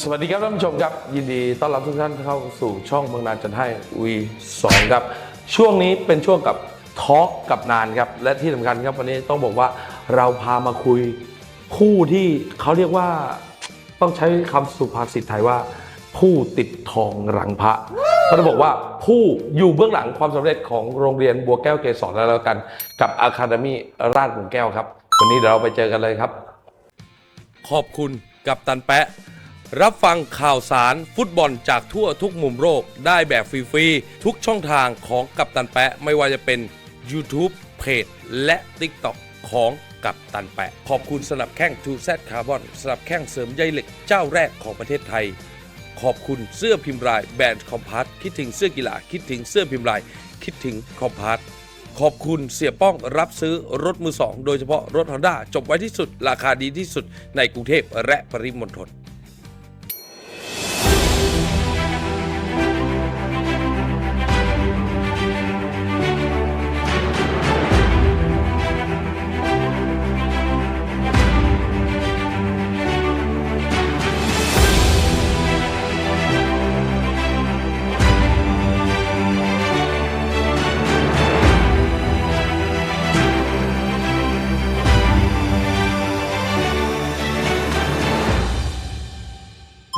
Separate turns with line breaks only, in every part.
สวัสดีครับท่านผู้ชมครับ ยินดีต้อนรับทุกท่านเข้าสู่ช่องเมืองนานจันให้วีสองครับ ช่วงนี้เป็นช่วงกับทอล์กกับนานครับ และที่สำคัญครับวันนี้ต้องบอกว่าเราพามาคุยผู้ที่เขาเรียกว่าต้องใช้คำสุภาษิตไทยว่า ผู้ติดทองหลังพระก็จะบอกว่าผู้อยู่เบื้องหลังความสำเร็จของโรงเรียนบัวแก้วเกษรแล้วแล้วกัน กับอะคาเดมี่ราชบุงแก้วครับ วันนี้เดี๋ยวเราไปเจอกันเลยครับ ขอบคุณกับตันแปะ รับฟังข่าวสารฟุตบอลจากทั่วทุกมุมโลกได้แบบฟรีๆทุกช่องทางของกับตันแปะ ไม่ว่าจะเป็น YouTube เพจและ TikTok ของกับตันแปะ ขอบคุณสนับแข้ง2 Z Carbon สนับแข้งเสริมใยเหล็กเจ้าแรกของประเทศไทย ขอบคุณเสื้อพิมพ์ลายแบรนด์คอมพาร์ตคิดถึงเสื้อกีฬาคิดถึงเสื้อพิมพ์ลายคิดถึงคอมพาร์ตขอบคุณเสียป้องรับซื้อรถมือสองโดยเฉพาะรถ Honda จบไว้ที่สุด ราคาดีที่สุดในกรุงเทพและปริมณฑล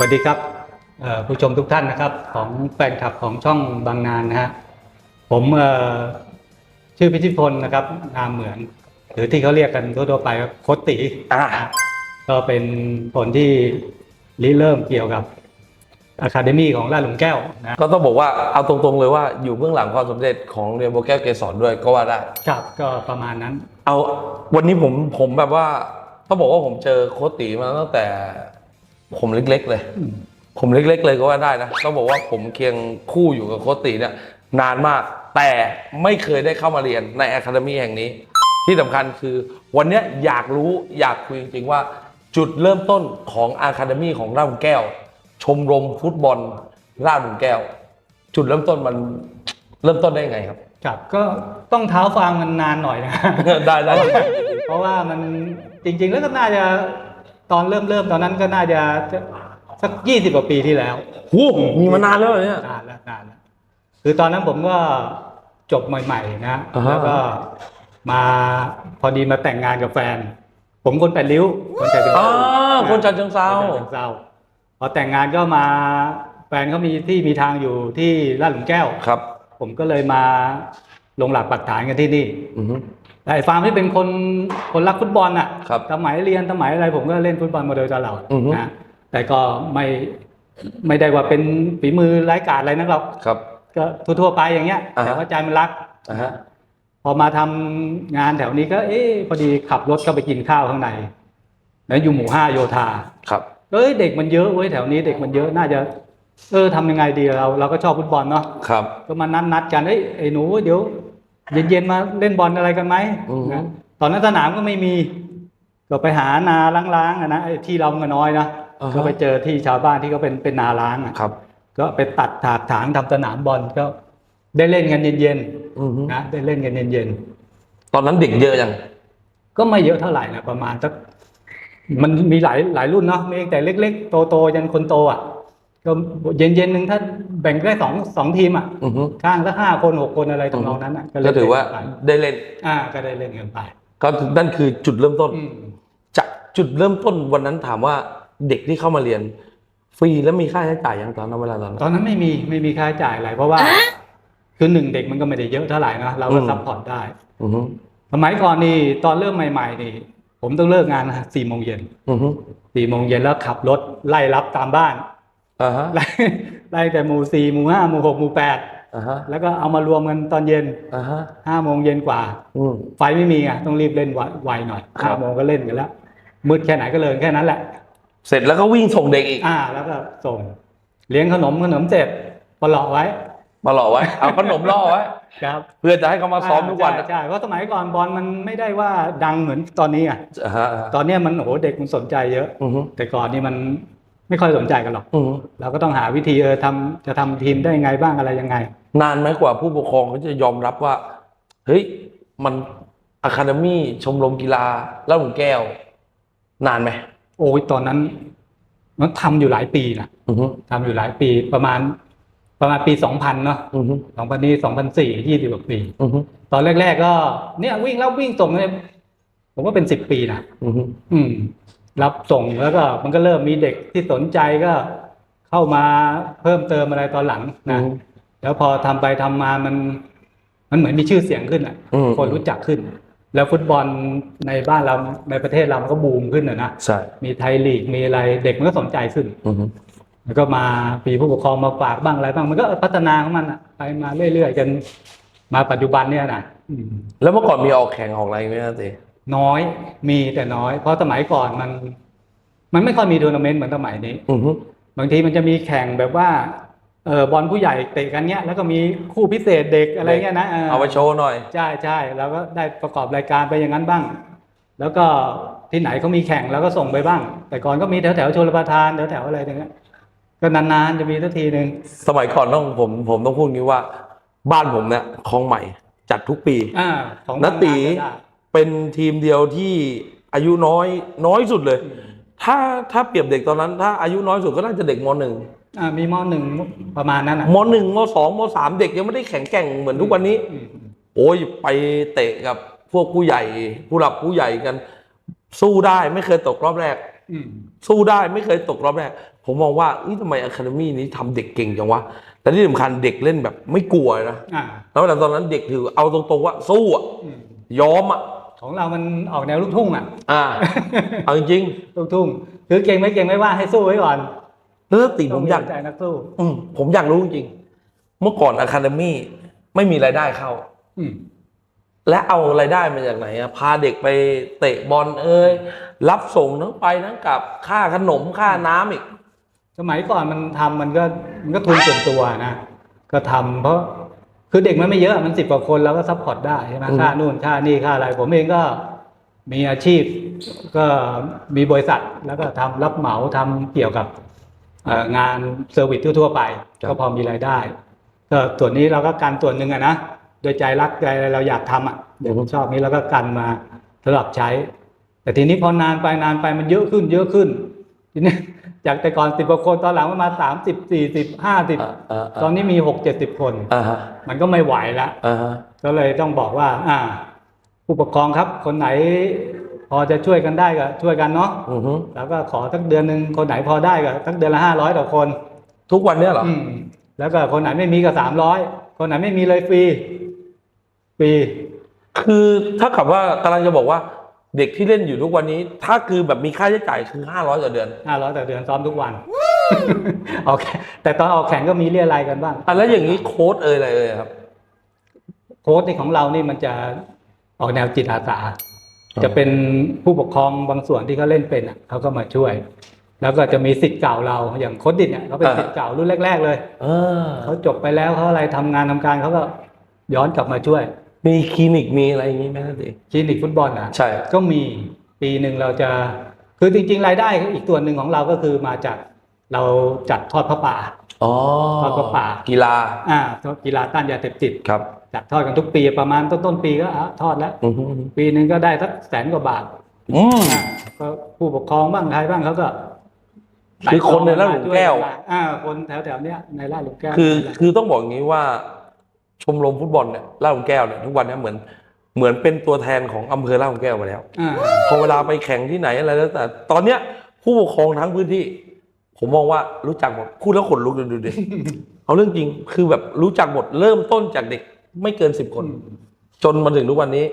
วัสดีครับเอ่อผู้ชมทุกท่านนะครับของแฟนคลับของช่องบางนานนะฮะผมเอ่อชื่อพิชิตพลนะครับนามเหมือน หรือที่เขาเรียกกันทั่วๆไปว่าโคตติ
อ่า
ก็เป็นคนที่ริเริ่มเกี่ยวกับอะคาเดมี่ของราชหลุมแก้วนะ
ก็ต้องบอกว่าเอาตรงๆเลยว่าอยู่เบื้องหลังความสำเร็จของเรียนโบวแก้วเกษรด้วยก็ว่าได้
ครับก็ประมาณนั้น
เอาวันนี้ผมผมแบบว่าต้องบอกว่าผมเจอโค้ชตีมาตั้งแต่ ผมเล็กๆเลย
อืม
ผมเล็กๆเลยก็ว่าได้นะต้องบอกว่าผมเคียงคู่อยู่กับโค้ชตีเนี่ยนานมาก แต่ไม่เคยได้เข้ามาเรียนในอะคาเดมี่แห่งนี้ ที่สำคัญคือวันเนี้ยอยากรู้อยากคุยจริงๆว่า จุดเริ่มต้นของอะคาเดมี่ของราชบุงแก้ว ชมรมฟุตบอลราชบุงแก้ว จุดเริ่มต้นมันเริ่มต้นได้ยังไงครับ
ครับก็ต้องเท้าฟางมันนานหน่อยนะ
ได้ได้
เพราะว่ามันจริงๆแล้วก็น่าจะ ตอนเริ่มเริ่มตอนนั้นก็น่าจะสักยี่สิบกว่าปีที่แล้ว
หูมีมานานแล้วเหรอเนี่ย
นานแล้วนานแล้วคือตอนนั้นผมก็จบใหม่ๆนะ
อ่าฮะ
แล้วก็มาพอดีมาแต่งงานกับแฟน ผมคนแปดริ้วคนแต่เชิง
อ๋อ
เทรา
คนฉะเชิงเทรา
คนฉะเชิงเทราพอแต่งงานก็มาแฟนเขามีที่มีทางอยู่ที่ลาดหลุมแก้ว
ครับ
ผมก็เลยมาลงหลักปักฐานกันที่นี่
อือฮึ
แต่ ไอ้ฟาร์มที่เป็นคนคนรักฟุตบอลอะ
ครับ
สมัยเรียนสมัยอะไรผมก็เล่นฟุตบอลมาโดยตลอด
อือฮึ
นะแต่ก็ไม่ไม่ได้ว่าเป็นฝีมือไร้กาจอะไรนักหรอก
ครับ
ก็ทั่วๆไปอย่างเงี้ย
อ่าฮะ
แต่ว่าใจมันรัก
อ่าฮะ
พอมาทำงานแถวนี้ก็ เอ๊ะพอดีขับรถเข้าไปกินข้าวข้างในแล้วอยู่หมู่ห้าโยธา
ครับ
เอ้ยเด็กมันเยอะเว้ยแถวนี้เด็กมันเยอะน่าจะ เออทำยังไงดีเรา เราก็ชอบฟุตบอลเนาะ
ครับ
ก็มานัดนัดกันเอ้ยไอ้หนูเดี๋ยว เย็นๆมาเล่นบอลอะไรกันไหม
อือฮึ
นะตอนนั้นสนามก็ไม่มี ก็ไปหานาล้างๆอะนะไอ้ที่เรามันน้อยนะ
อ่าฮะ
ก็ไปเจอที่ชาวบ้านที่เขาเป็นเป็นนาล้างอะ
ครับ
ก็ไปตัดถากถางทำสนามบอลก็ได้เล่นกันเย็น
อือฮึ
ๆนะได้เล่นกันเย็น
ตอนนั้นเด็กเยอะยัง
ๆก็ไม่เยอะเท่าไหร่นะประมาณสักมันมีหลายหลายรุ่นเนาะมีตั้งแต่เล็ก ๆ โตๆยันคนโตอะ ก็เย็นๆหนึ่งถ้าแบ่งได้สองสองทีมอะ
อือฮึ
ข้างละห้าคนหกคนอะไรตรงนองนั้นอะ
ก็
เล่น
ถือว่า
ไป
ได้เล่น
อ่าก็ได้เล่นกันไป
ก็นั่นคือจุดเริ่มต้น
อืม
จากจุดเริ่มต้นวันนั้นถามว่าเด็กที่เข้ามาเรียน ฟรีแล้วมีค่าใช้จ่ายยังตอนนั้นเวลาตอนนั้น
ตอนนั้นไม่มีไม่มีค่าใช้จ่ายอะไรเพราะว่า คือหนึ่งเด็กมันก็ไม่ได้เยอะเท่าไหร่นะเราก็
อืม
ซัพพอร์ตได้
อือฮึ
สมัยก่อนนี่ตอนเริ่มใหม่ ๆ นี่ ผมต้องเลิกงานนะสี่โมงเย็น
อือฮึ
สี่โมงเย็นแล้วขับรถไล่รับตามบ้าน
อ่าฮะ
ไล่ไล่แต่หมู่สี่หมู่ห้าหมู่หกหมู่แปด
อ่าฮะ
แล้วก็เอามารวมกันตอนเย็น
อ่าฮะ
ห้าโมงเย็นกว่า
อืม
ไฟไม่มีอะต้องรีบเล่นไวไวหน่อย
ครั
ห้า
บ
โมงก็เล่นกันแล้วมืดแค่ไหนก็เลยแค่นั้นแหละ
เสร็จแล้วก็วิ่งส่งเด็กอีก
อ่า แล้วก็ส่ง เลี้ยงขนมขนมเจ็บปลอกไว้
มาหล่อไว้ เอาขนมล่อไว้
ครับ
เพื่อจะให้เขามาซ้อมทุกวัน
ใช่ใช่เพราะสมัยก่อนบอลมันไม่ได้ว่าดังเหมือนตอนนี้อะ
อ่าฮะอ่าฮะ
ตอนเนี้ยมันโอ้โหเด็กมันสนใจเยอะ
อือฮึ
แต่ก่อนนี่มัน ไม่ค่อยสนใจกันหรอก
อือฮึ
เราก็ต้องหาวิธีเออทำจะทำทีมได้ยังไงบ้างอะไรยังไง
นานไหมกว่าผู้ปกครองเขาจะยอมรับว่า เฮ้ย มันอะคาเดมี่ชมรมกีฬาแล้วหลวงแก้ว นานไหม
โอ้ยตอนนั้นมันทำอยู่หลายปีนะ
อือฮึ
ทำอยู่หลายปีประมาณ ประมาณปีสองพันเนาะ
อือฮึ
สองพันนี้สองพันสี่ยี่สิบกว่าปี
อือฮึ
ตอนแรก ๆ ก็ เนี่ยวิ่งแล้ววิ่งส่งเลยผมว่าเป็นสิบปีนะ
อือฮึ
อืม รับส่งแล้วก็มันก็เริ่มมีเด็กที่สนใจก็เข้ามาเพิ่มเติมอะไรตอนหลังนะแล้วพอทำไปทำมามัน มันเหมือนมีชื่อเสียงขึ้นอะ
อืม
คนรู้จักขึ้น แล้วฟุตบอลในบ้านเราในประเทศเรามันก็บูมขึ้นอะนะ
ใช่
มีไทยลีกมีอะไรเด็กมันก็สนใจขึ้น
อือฮึ
แล้วก็มาปีผู้ปกครองมาฝากบ้างอะไรบ้างมันก็พัฒนาของมันอะไปมาเรื่อยๆจนมาปัจจุบันเนี่ยนะอืม
แล้วเมื่อก่อนมีออกแข่งออกอะไรไหมนะตี
น้อยมีแต่น้อย เพราะสมัยก่อนมัน มันไม่ค่อยมีทัวร์นาเมนต์เหมือนสมัยนี้
อือฮึ
บางทีมันจะมีแข่งแบบว่าเออบอลผู้ใหญ่เตะกันเนี้ยแล้วก็มีคู่พิเศษเด็กอะไรเงี้ยนะ
เอาไปโชว์หน่อย
ใช่ใช่แล้วก็ได้ประกอบรายการไปอย่างนั้นบ้าง แล้วก็ที่ไหนเขามีแข่งเราก็ส่งไปบ้าง แต่ก่อนก็มีแถวแถวๆชลประทานแถวแถวๆอะไรอย่างเงี้ยก็นานๆจะมีสักทีหนึ่ง
สมัยก่อนต้องผมผมต้องพูดงี้ว่า บ้านผมเนี่ยคลองใหม่จัดทุกปี
อ่าของ
นัตตี
บางนาก็ได้
เป็นทีมเดียวที่อายุน้อยน้อยสุดเลย ถ้าถ้าเปรียบเด็กตอนนั้น ถ้าอายุน้อยสุดก็น่าจะเด็กมหนึ่ง
อ่ามีมหนึ่งประมาณนั้นอะ
มหนึ่งมสองมสามเด็กยังไม่ได้แข็งแกร่งเหมือนทุกวันนี้
อืม
โอ้ยไปเตะกับพวกผู้ใหญ่ผู้หลักผู้ใหญ่กัน สู้ได้ไม่เคยตกรอบแรก
อืม
สู้ได้ไม่เคยตกรอบแรก ผมมองว่าเอ้ยทำไมอะคาเดมี่นี้ทำเด็กเก่งจังวะแต่ที่สำคัญเด็กเล่นแบบไม่กลัวนะ
อ่า
แล้วแต่ตอนนั้นเด็กถือเอาตรงๆว่าสู้อะ
อืม
ยอมอะ
ของเรามันออกแนวลูกทุ่งอะ
อ่า เอาจริง
ลูกทุ่ง คือเก่งไม่เก่งไม่ว่าให้สู้ไว้ก่อน
ๆแล้วติผมอยาก
ต้งหัวใจนักสู้
อืมผมอยากรู้จริงๆเมื่อก่อนอะคาเดมี่ไม่มีรายได้เข้า
อืม
และเอารายได้มาจากไหนอะพาเด็กไปเตะบอลเอ้ยรับส่งทั้งไปทั้งกลับค่าขนมค่าน้ำอีก
สมัยก่อนมันทำมันก็มันก็ทุนส่วนตัวนะ ก็ทำเพราะ คือเด็กมันไม่เยอะมันสิบกว่าคนเราก็ซัพพอร์ตได้ใช่ไหม
อืม
ค่านู่นค่านี่ค่าอะไร ผมเองก็มีอาชีพก็มีบริษัทแล้วก็ทำรับเหมาทำเกี่ยวกับเอ่องานเซอร์วิสทั่ว ๆ ไป ก็พอมีรายได้ก็ส่วนนี้เราก็กันส่วนหนึ่งอะนะโดยใจรักใจอะไรเราอยากทำอะเดี๋ยวผมชอบนี้เราก็กันมาสำหรับใช้ แต่ทีนี้พอนานไปนานไปมันเยอะขึ้นเยอะขึ้น ทีนี้จากแต่ก่อนสิบกว่าคนตอนหลังมันมาสามสิบสี่สิบห้าสิบ
อ่าอ่า
ตอนนี้มีหกเจ็ดสิบคน
อ่าฮะ
มันก็ไม่ไหวแล้ว
อ่าฮะ
ก็เลยต้องบอกว่า อ่า ผู้ปกครองครับ คนไหนพอจะช่วยกันได้ก็ช่วยกันเนาะ
อือฮึ
แล้วก็ขอสักเดือนหนึ่งคนไหนพอได้ก็สักเดือนละห้าร้อยต่อคน
ทุกวันเนี้ยเหรอ
อืมแล้วก็คนไหนไม่มีก็สามร้อยคนไหนไม่มีเลยฟรีฟรี
คือถ้ากับว่ากำลังจะบอกว่า เด็กที่เล่นอยู่ทุกวันนี้ ถ้าคือแบบมีค่าใช้จ่ายคือห้าร้อยต่อเดือน
ห้าร้อยต่อเดือนซ้อมทุกวันโอเคแต่ตอนออกแข่งก็มีเรียรายกันบ้าง
อะแล้วอย่างนี้โค้ดเอ่ยอะไรเอ่ยครับ
โค้ชในของเรานี่มันจะออกแนวจิตอาสาจะเป็นผู้ปกครองบางส่วนที่เขาเล่นเป็นอะเขาก็มาช่วย แล้วก็จะมีสิทธิ์เก่าเราอย่างโค้ชดิดเนี่ยเขาเป็น
อ่า
สิทธิ์เก่ารุ่นแรก ๆ เลย
เออ
เขาจบไปแล้วเขาอะไรทำงานทำการเขาก็ย้อนกลับมาช่วย
มีคลินิกมีอะไรอย่างนี้ไหมครับตี
คลินิกฟุตบอลอะ
ใช่
ก็มีปีหนึ่งเราจะ คือจริง ๆ รายได้อีกส่วนหนึ่งของเราก็คือมาจากเราจัดทอดพระป่า
อ๋อ
ทอดกระป๋า
กีฬา
อ่ากีฬาต้านยาเสพติด
ครับ
จัดทอดกันทุกปีประมาณต้นๆปีก็อะทอดแล้ว
อือฮึ
ปีหนึ่งก็ได้สักแสนกว่าบาท
อืม
อ่าก็ผู้ปกครองบ้างใครบ้างเขาก็
คือคนในลาดหลุมแก้ว
อ่าคนแถวๆเนี้ยในลาดหลุมแก้ว
คือคือต้องบอกอย่างนี้ว่าช มรมฟุตบอลเนี่ยลาดหลุมแก้วเนี่ยทุกวันเนี้เหมือนเหมือนเป็นตัวแทนของอำเภอลาดหลุมแก้วมาแล้ว
อ่า
พอเวลาไปแข่งที่ไหนอะไรแล้วแต่ ตอนเนี้ยผู้ปกครองทั้งพื้นที่ ผมมองว่ารู้จักหมดพูดแล้วขนลุกดูดูดิเอาเรื่องจริงคือแบบรู้จักหมดเริ่มต้นจากเด็กไม่เกินสิบคน จนมาถึงทุกวันนี้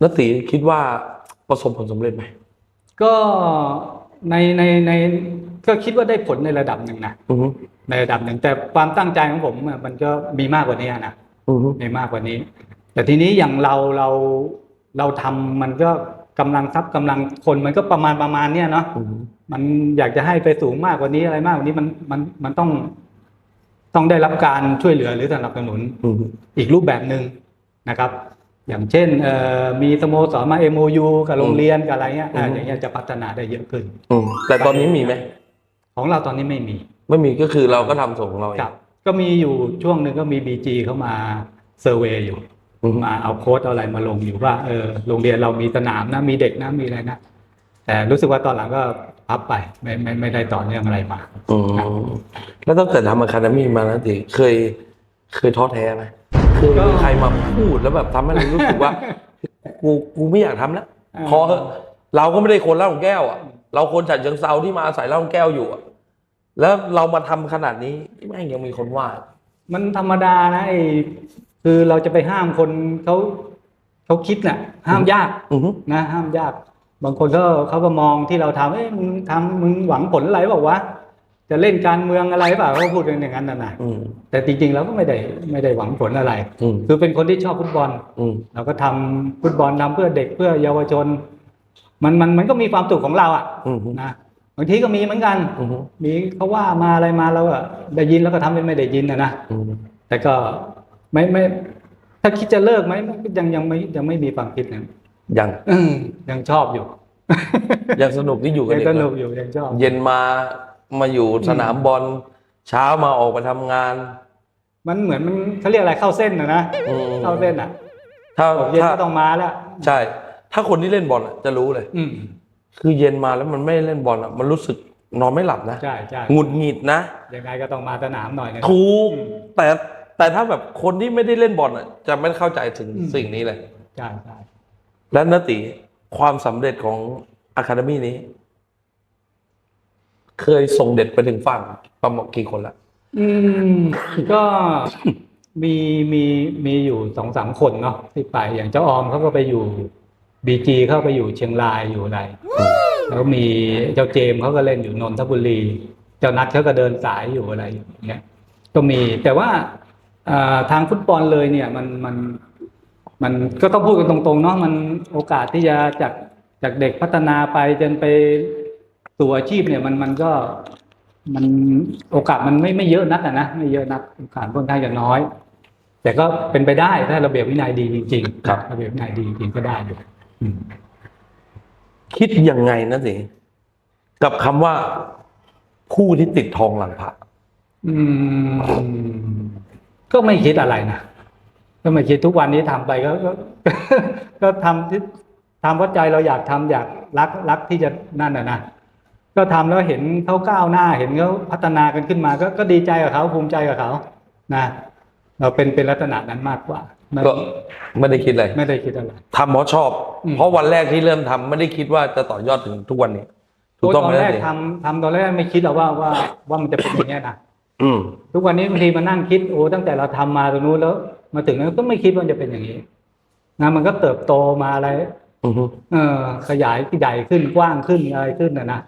นตีคิดว่าประสบผลสำเร็จไหม
ก็ในในใน ก็คิดว่าได้ผลในระดับหนึ่งนะ
อือฮึ
ในระดับหนึ่งแต่ความตั้งใจของผมอะมันก็มีมากกว่านี้นะ
อือฮึ
มีมากกว่านี้ แต่ทีนี้อย่างเราเราเราทำมันก็กำลังทรัพย์กำลังคนมันก็ประมาณประมาณเนี้ยเนาะ
อือฮึ
มันอยากจะให้ไปสูงมากกว่านี้อะไรมากกว่านี้มันมันมันต้อง ต้องได้รับการช่วยเหลือหรือสนับสนุน
อือฮึ
อีกรูปแบบหนึ่งนะครับ อย่างเช่นเอ่อมีสโมสรมา MOU กับโรงเรียนกับอะไรเงี้ยอ่าอย่างเงี้ยจะพัฒนาได้เยอะขึ้น
อืมแต่ตอนนี้มีไหม
ของเราตอนนี้ไม่มี
ไม่มีก็คือเราก็ทำส่งของเราเอง
ครับ ก็มีอยู่ช่วงหนึ่งก็มี BG เข้ามาเซอร์เวยอยู่
อือฮึ
มาเอาโค้ดเอาอะไรมาลงอยู่ว่าเออโรงเรียนเรามีสนามนะมีเด็กนะมีอะไรนะแต่รู้สึกว่าตอนหลังก็พับไปไม่ไม่ไม่ได้ต่อเนื่องอะไรมา
อืมแล้วตั้งแต่ทำอะคาเดมี่มานะติเคยเคยท้อแท้ไหมเคยมีใครมาพูดแล้วแบบทำให้เรารู้สึกว่า กูกูไม่อยากทำแล้ว
อ่า
พอเถอะเราก็ไม่ได้คนเล่าของแก้วอะ เราคนจัดเชิงเซาที่มาอาศัยเล่าของแก้วอยู่อะแล้วเรามาทำขนาดนี้แม่งยังมีคนว่า
มันธรรมดานะไอ้คือเราจะไปห้ามคนเขาเขาคิดน่ะ ห้ามยาก
อือฮึ
นะ ห้ามยาก บางคนก็เขาก็มองที่เราทำเอ้ยมึงทำมึงหวังผลอะไรบอกว่าวะจะเล่นการเมืองอะไรเปล่าเขาพูดกันอย่างนั้นนะนะ
อืม
แต่จริงๆเราก็ไม่ได้ไม่ได้หวังผลอะไร
อืม
คือเป็นคนที่ชอบฟุตบอล
อืม
เราก็ทำฟุตบอลทำเพื่อเด็กเพื่อเยาวชน มันมันมันก็มีความสุขของเราอะ
อืม
นะบางทีก็มีเหมือนกัน
อืม
มีเขาว่ามาอะไรมาเราก็ได้ยินแล้วก็ทำเป็นไม่ได้ยินนะนะ
อืม
แต่ก็ไม่ไม่ ถ้าคิดจะเลิกไหมมันก็ยังยังไม่ยังไม่มีความคิดนะ
ยัง
อืมยังชอบอยู่
ยังสนุกที่อยู่กับ
ยัง
เด็ก
ส
นะ
นุกอยู่ยังชอบ
เย็นมามาอยู่สนามบอลเช้ามาออกไปทำงาน
มันเหมือนมันเขาเรียกอะไรเข้าเส้นนะนะ
อืม
เข้าเส้นอะ
ถ้า
บอกเย็น
ถ้า
ก็ต้องมาแล้ว
ใช่ ถ้าคนที่เล่นบอลอะจะรู้เลย
อืม
คือเย็นมาแล้วมันไม่เล่นบอลอะมันรู้สึกนอนไม่หลับนะ
ใช่ใช่
หงุดหงิดนะ
ยังไงก็ต้องมาสนามหน่อยนะ
ถูก
อืม
แต่แต่ถ้าแบบคนที่ไม่ได้เล่นบอลอะจะไม่เข้าใจถึง
อืม
สิ่งนี้เลย
ใช่ใช่
และนติความสำเร็จของอะคาเดมี่นี้ เคยส่งเด็ดไปถึงฝั่งประมาณกี่คนละ
อืมก็มีมีมีอยู่สองสามคนเนาะที่ไปอย่างเจ้าออมเขาก็ไปอยู่ บีจีเข้าไปอยู่เชียงรายอยู่อะไรแล้วก็มีเจ้าเจมส์เขาก็เล่นอยู่นนทบุรี เจ้านัทเขาก็เดินสายอยู่อะไรอย่างเงี้ยก็มีแต่ว่าอ่าทางฟุตบอลเลยเนี่ยมันมันมันก็ต้องพูดกันตรงๆเนาะมันโอกาสที่จะจากจากเด็กพัฒนาไปจนไปสู่อาชีพเนี่ยมันมันก็มันโอกาสมันไม่ไม่เยอะนักอะนะไม่เยอะนักโอกาสค่อนข้างจะน้อย แต่ก็เป็นไปได้ถ้าระเบียบวินัยดีจริงๆ
ครับ
ระเบียบวินัยดีจริงๆก็ได้อยู่อืม
คิดยังไงนะสิกับคำว่า ผู้ที่ติดทองหลังพระ
อืม ก็ไม่คิดอะไรนะก็ไม่คิดทุกวันนี้ทำไปก็ก็ก็ทำที่ทำเพราะใจเราอยากทำอยากรักรักที่จะนั่นน่ะนะก็ทำแล้วเห็นเขาก้าวหน้าเห็นเขาพัฒนากันขึ้นมา ก็ก็ดีใจกับเขาภูมิใจกับเขา นะ เราเป็นเป็นลักษณะนั้นมากกว่า
ก็ไม่ได้คิดอะไร
ไม่ได้คิดอะไร
ทำเพราะชอบ
อืม
เพราะวันแรกที่เริ่มทำไม่ได้คิดว่าจะต่อยอดถึงทุกวันนี้ถูก
ต
ต้องไห
อ
ม
นแรก
สิ
ทำทำตอนแรกไม่คิดหรอกว่าว่าว่ามันจะเป็นอย่างนี้ยนะ
อืม
ทุกวันนี้บางทีมานั่งคิดโอ้ตั้งแต่เราทำมาตรงนู้นแล้ว มาถึงนั้นก็ไม่คิดว่ามันจะเป็นอย่างนี้นะมันก็เติบโตมาอะไร
อือฮึ
เออขยายใหญ่ขึ้นกว้างขึ้นอะไรขึ้นนะนะ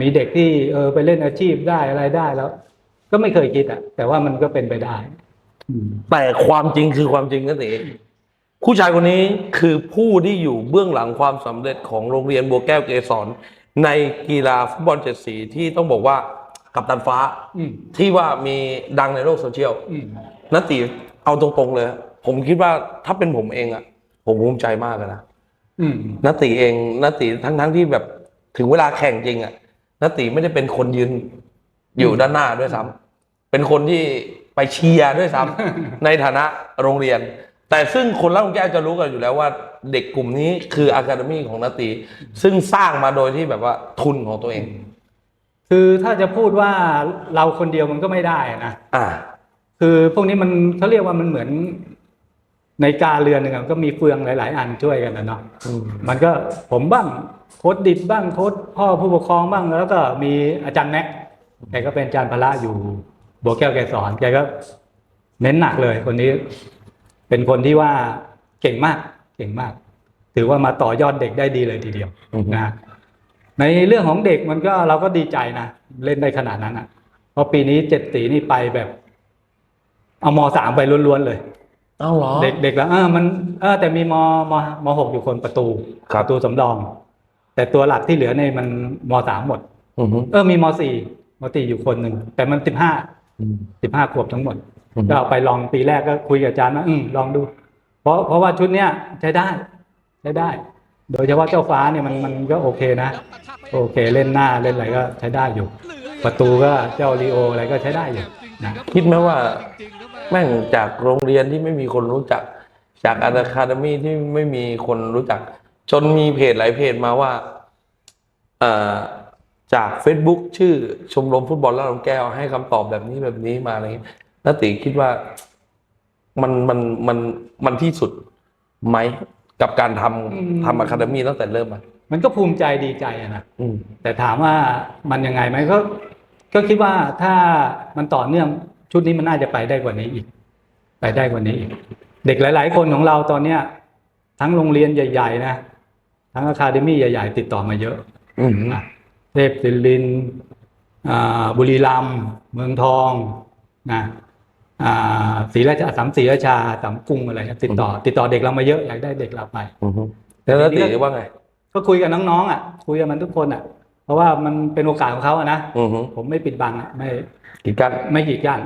มีเด็กที่เออไปเล่นอาชีพได้อะไรได้แล้ว ก็ไม่เคยคิดอะ แต่ว่ามันก็เป็นไปได้อืม
แต่ความจริงคือความจริงนะสิผู้ชายคนนี้คือผู้ที่อยู่เบื้องหลังความสำเร็จของโรงเรียนบัวแก้วเกษรในกีฬาฟุตบอลเจ็ดสีที่ต้องบอกว่ากับตันฟ้า
อืม
ที่ว่ามีดังในโลกโซเชียล
อืม
นติเอาตรงๆเลย ผมคิดว่าถ้าเป็นผมเองอะผมภูมิใจมากเลยนะ
อืม
นติเองนติทั้งๆที่แบบถึงเวลาแข่งจริงอะนติไม่ได้เป็นคนยืนอยู่ด้านหน้าด้วยซ้ำเป็นคนที่ ไปเชียร์ด้วยซ้ำ ในฐานะโรงเรียน แต่ซึ่งคนเล่าแก้วจะรู้กันอยู่แล้วว่าเด็กกลุ่มนี้คืออะคาเดมีของนติซึ่งสร้างมาโดยที่แบบว่าทุนของตัวเอง
คือถ้าจะพูดว่าเราคนเดียวมันก็ไม่ได้นะ
อ่า
คือพวกนี้มันเขาเรียกว่ามันเหมือนในกาเรือนหนึ่งอะก็มีเฟืองหลาย ๆ อันช่วยกันนะเนาะ
อืม
มันก็ผมบ้างโค้ดดิดบ้างโค้ดพ่อผู้ปกครองบ้างแล้วก็มีอาจารย์แม็กแกก็เป็นอาจารย์พละอยู่ บัวแก้วแกสอนแกก็เน้นหนักเลยคนนี้ เป็นคนที่ว่าเก่งมากเก่งมาก ถือว่ามาต่อยอดเด็กได้ดีเลยทีเดียว
อือฮึ
นะในเรื่องของเด็กมันก็เราก็ดีใจนะเล่นได้ขนาดนั้นอะ เพราะปีนี้เจ็ดสีนี่ไปแบบ เอามสามไปล้วนๆเลย
เอ้าเหรอ
เด็กเด็กแล้วเออมันเออแต่มีมมมหกอยู่คนประตู
ครับ
ประตูสำรอง แต่ตัวหลักที่เหลือในยมันมสามหมด
อือฮึ
เออมีมสี่มสี่อยู่คนหนึ่งแต่มันสิบห้า
อืม
สิบห้าขวบทั้งหมด
อืม
ก็เอาไปลองปีแรกก็คุยกับอาจารย์ว่าอืมลองดู เพราะเพราะว่าชุดเนี้ยใช้ได้ใช้ได้ โดยเฉพาะเจ้าฟ้าเนี่ยมันมันก็โอเคนะ โอเคเล่นหน้าเล่นอะไรก็ใช้ได้อยู่ ประตูก็เจ้าลีโออะไรก็ใช้ได้อยู่นะ
คิดไหมว่าแม่งจากโรงเรียนที่ไม่มีคนรู้จัก จากอะคาเดมี่ที่ไม่มีคนรู้จัก จนมีเพจหลายเพจมาว่า เอ่อ จาก Facebook ชื่อชมรมฟุตบอลแล้วลำแก้วให้คำตอบแบบนี้แบบนี้มาอะไรอย่างนี้นาติคิดว่ามันมันมันมันที่สุดไหมกับการทำทำอะคาเดมี่ตั้งแต่เริ่มมา
มันก็ภูมิใจดีใจอะนะ
อืม
แต่ถามว่ามันยังไงไหมก็ ก็คิดว่าถ้ามันต่อเนื่องชุดนี้มันน่าจะไปได้กว่านี้อีก ไปได้กว่านี้อีก เด็กหลาย ๆ คนของเราตอนเนี้ย ทั้งโรงเรียนใหญ่ ๆ นะทั้งอะคาเดมี่ใหญ่ ๆ ติดต่อมาเยอะ
อืม
อะ เทพศิรินทร์อ่าบุรีรัมย์เมืองทองนะอ่าศรีราชาสามศรีราชาสามกรุงอะไรนะติดต่อ ติดต่อเด็กเรามาเยอะอยากได้เด็กเราไป
อืมแล้วนาติว่าไง
ก็คุยกับน้องๆอะ คุยกับมันทุกคนอะ เพราะว่ามันเป็นโอกาสของเขาอะนะ
อืม
ผมไม่ปิดบังอะไม่
กีดกัน
ไม่กีดกั้น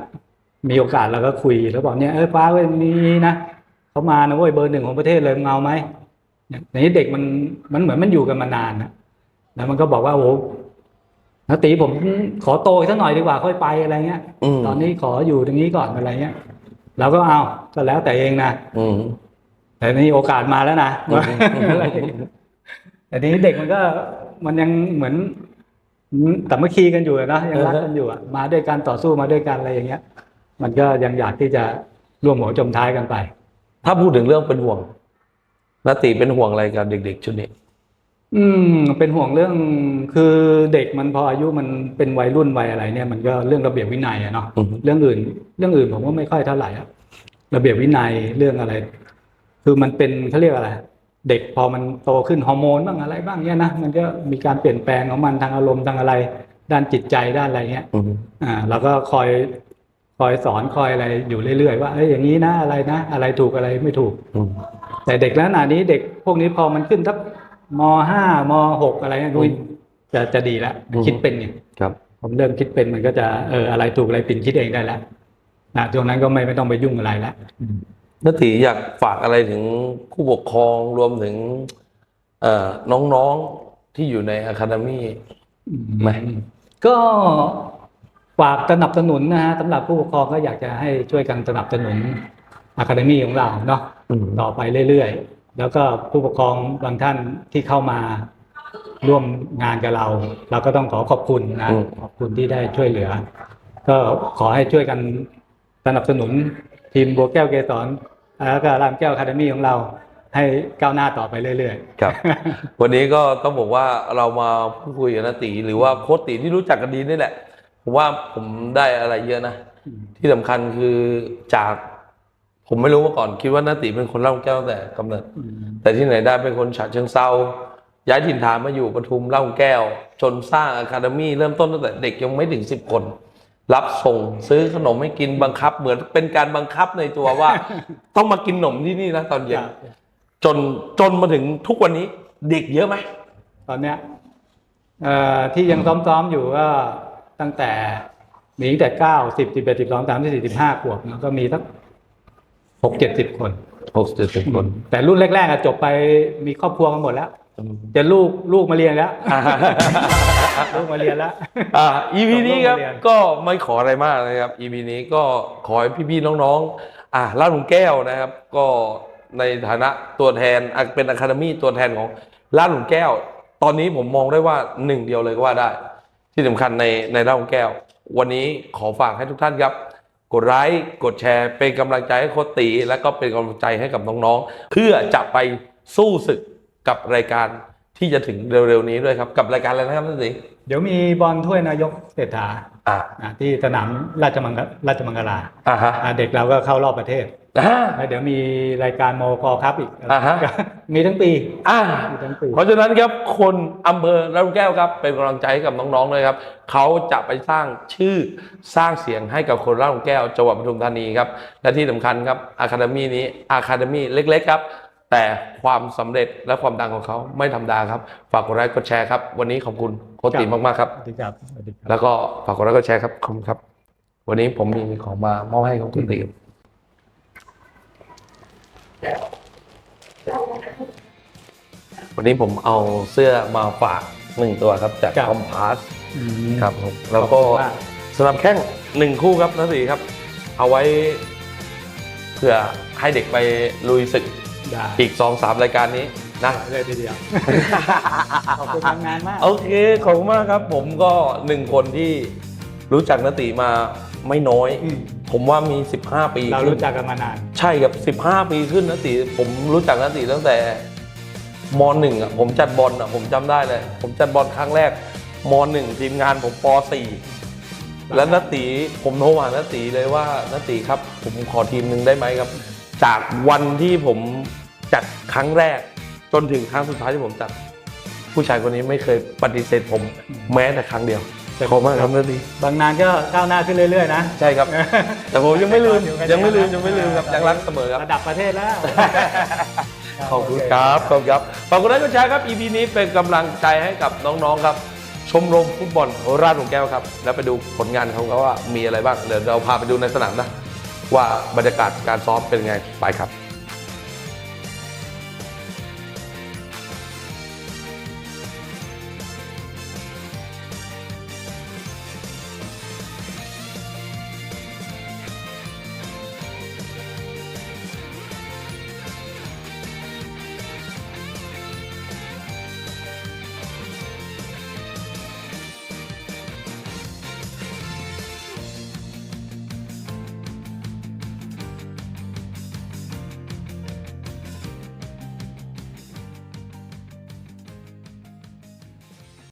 มีโอกาสเราก็คุยแล้วบอกเนี่ยเออป้าเว้ยมีนะเขามานะเว้ยเบอร์หนึ่งของประเทศเลยมึงเอาไหมเนี่ยแต่นี้เด็กมันมันเหมือนมันอยู่กันมานานนะ แล้วมันก็บอกว่าโอ้โหนาตีผมขอโตอีกสักหน่อยดีกว่าค่อยไปอะไรเงี้ย
อืม
ตอนนี้ขออยู่ตรงนี้ก่อนอะไรเงี้ยเราก็เอาก็แล้วแต่เองนะ
อืม
แต่นี่โอกาสมาแล้วนะ
อืม
อะไรอย่างเงี้ยแต่ทีนี้เด็กมันก็มันยังเหมือนแต่เมื่อคีกันอยู่อะนะยังรักกันอยู่อะมาด้วยกันต่อสู้มาด้วยกันอะไรอย่างเงี้ย มันก็ยังอยากที่จะร่วมหัวจมท้ายกันไป
ถ้าพูดถึงเรื่องเป็นห่วงนาติเป็นห่วงอะไรกับเด็ก ๆ ชุดนี้
อืม เป็นห่วงเรื่องคือเด็กมันพออายุมันเป็นวัยรุ่นวัยอะไรเนี่ยมันก็เรื่องระเบียบวินัยอะเนาะ
อืม
เรื่องอื่น เรื่องอื่นผมก็ไม่ค่อยเท่าไหร่อะระเบียบวินัยเรื่องอะไร คือมันเป็นเขาเรียกอะไร เด็กพอมันโตขึ้นฮอร์โมนบ้างอะไรบ้างเนี่ยนะมันก็มีการเปลี่ยนแปลงของมันทางอารมณ์ทางอะไร ด้านจิตใจด้านอะไรเงี้ย
อืม
อ่าเราก็คอยคอยสอนคอยอะไรอยู่เรื่อยๆว่าเอ้ยอย่างนี้นะอะไรนะ อะไรถูกอะไรไม่ถูก
อืม
แต่เด็กแล้วขนาดนี้เด็กพวกนี้พอมันขึ้นทัก มห้ามหกอะไรเงี้ย
อืม
จะจะดีแล้ว
อืม
คิดเป็นเนี่ย
ครับ
ผมเริ่มคิดเป็นมันก็จะเอออะไรถูกอะไรผิดคิดเองได้แล้วนะช่วงนั้นก็ไม่ไม่ต้องไปยุ่งอะไรแล้ว
นาติอยากฝากอะไรถึงผู้ปกครองรวมถึงเอ่อน้องๆที่อยู่ในอะคาเดมี่ไหม
ก็ฝากสนับสนุนนะฮะสำหรับผู้ปกครองก็อยากจะให้ช่วยกันสนับสนุนอะคาเดมี่ของเราเนาะ
อืม
ต่อไปเรื่อยๆ แล้วก็ผู้ปกครองบางท่านที่เข้ามาร่วมงานกับเรา เราก็ต้องขอขอบคุณนะ
อืม
ขอบคุณที่ได้ช่วยเหลือ ก็ขอให้ช่วยกันสนับสนุนทีมบัวแก้วเกสรแล้วก็รามแก้วอะคาเดมี่ของเราให้ก้าวหน้าต่อไปเรื่อย
ครับ วันนี้ก็ต้องบอกว่าเรามาพูดคุยกับนาติหรือว่าโค้ชติที่รู้จักกันดีนี่แหละผมว่าผมได้อะไรเยอะนะ ที่สำคัญคือจาก ผมไม่รู้มาก่อนคิดว่านาติเป็นคนเล่าแก้วตั้งแต่กำเนิด แต่ที่ไหนได้เป็นคนฉะเชิงเซาย้ายถิ่นฐานมาอยู่ปทุมเล่าแก้ว จนสร้างอะคาเดมี่เริ่มต้นตั้งแต่เด็กยังไม่ถึงสิบคน รับส่งซื้อขนมให้กินบังคับ เหมือนเป็นการบังคับในตัวว่า ต้องมากินขนมที่นี่นะตอน
ๆ
เย็นจนจนมาถึงทุกวันนี้เด็กเยอะไหม
ตอนเนี้ยเอ่อที่ยังซ้อมๆอยู่ก็ตั้งแต่มีตั้งแต่เก้าสิบสิบเอ็ดสิบสองสามสิบสี่สิบห้าขวบแล้วก็มีสัก หกเจ็ดสิบคน
หกสิบคน
แต่รุ่นแรกๆอะจบไปมีครอบครัวกันหมดแล้ว จะลูกลูกมาเรียนแล้วลูกมาเรียนแล้ว
อ่า EP นี้ครับ
ต้องเรียน
ก็ไม่ขออะไรมากนะครับ EP นี้ก็ขอให้พี่ๆน้องๆ อ่าลาดหลุมแก้วนะครับ ก็ในฐานะตัวแทนอะเป็นอะคาเดมี่ตัวแทนของลาดหลุมแก้ว ตอนนี้ผมมองได้ว่าหนึ่งเดียวเลยก็ว่าได้ ที่สำคัญในในลาดหลุมแก้ว วันนี้ขอฝากให้ทุกท่านครับ กดไลค์กดแชร์เป็นกำลังใจให้โคตี และก็เป็นกำลังใจให้กับน้องๆ เพื่อจะไปสู้ศึกกับรายการที่จะถึงเร็วๆนี้ด้วยครับ กับรายการอะไรนะครับท่านสิ
เดี๋ยวมีบอลถ้วยนายกเศรษฐา
อ่า
ที่สนามราชมังกรราชมังคลา
อ่าฮะ
อะเด็กเราก็เข้ารอบประเทศ
อ่า
แล้วเดี๋ยวมีรายการโมกอครับอีก
อ่าฮะ
มีทั้งปี
อ่า
มีทั้งปี
เพราะฉะนั้นครับคนอำเภอลาดหลุมแก้วครับ เป็นกำลังใจให้กับน้องๆเลยครับเขาจะไปสร้างชื่อสร้างเสียงให้กับคนลาดหลุมแก้วจังหวัดปทุมธานีครับและที่สำคัญครับอะคาเดมี่นี้อะคาเดมี่เล็ก ๆ ครับ แต่ความสำเร็จและความดังของเขาไม่ธรรมดาครับ ฝากกดไลค์กดแชร์ครับ วันนี้ขอบคุณโคชติมากๆครับ
สวัสดีครับสวัสดีครับ
แล้วก็ฝากกดไลค์กดแชร์ครับขอบคุณครับ วันนี้ผมมีของมามอบให้ของคุณติวันนี้ผมเอาเสื้อมาฝากหนึ่งตัวครับ จาก
ครับ
คอมพาส
อืม
ครับผมแล้วก็
ขอบคุณมาก
สนับแข้งหนึ่งคู่ครับนักสีครับ เอาไว้เพื่อให้เด็กไปลุยศึก
ได้
อีกสองสามรายการนี้นะ
เลยทีเดียว ขอบคุณทางงานมาก
โอเค ขอบคุณมากครับ ผมก็หนึ่งคนที่รู้จักนติมาไม่น้อย
อืม
ผมว่ามี 15 ปี
เรา
ขึ้น
รู้จักกันมานาน
ใช่ครับ 15 ปีขึ้นนติผมรู้จักนติตั้งแต่มหนึ่งอะ ผมจัดบอลอะ ผมจำได้เลย ผมจัดบอลครั้งแรกมหนึ่งทีมงานผมปสี่แล้วนติผมโทรหานติเลยว่านติครับ ผมขอทีมหนึ่งได้ไหมครับ จากวันที่ผมจัดครั้งแรก จนถึงครั้งสุดท้ายที่ผมจัด ผู้ชายคนนี้ไม่เคยปฏิเสธผมแม้แต่ครั้งเดียวขอบคุณมากครับนติ
บางนานก็ก้าวหน้าขึ้นเรื่อยๆนะ
ใช่ครับ แต่ผมยังไม่ลืม
อยู่
ยังไม่ลืม
กัน
ยังไม่ลืมครับยังรักเสมอครับ
ระดับประเทศแล้ว
ขอบคุณครับขอบคุณครับฝากกดไลค์กดแชร์ครับ EP นี้เป็นกำลังใจให้กับน้องๆครับ ชมรมฟุตบอลราชหลวงแก้วครับ แล้วไปดูผลงานของเขาว่ามีอะไรบ้างเดี๋ยวเราพาไปดูในสนามนะ ว่าบรรยากาศการซ้อมเป็นไงไปครับ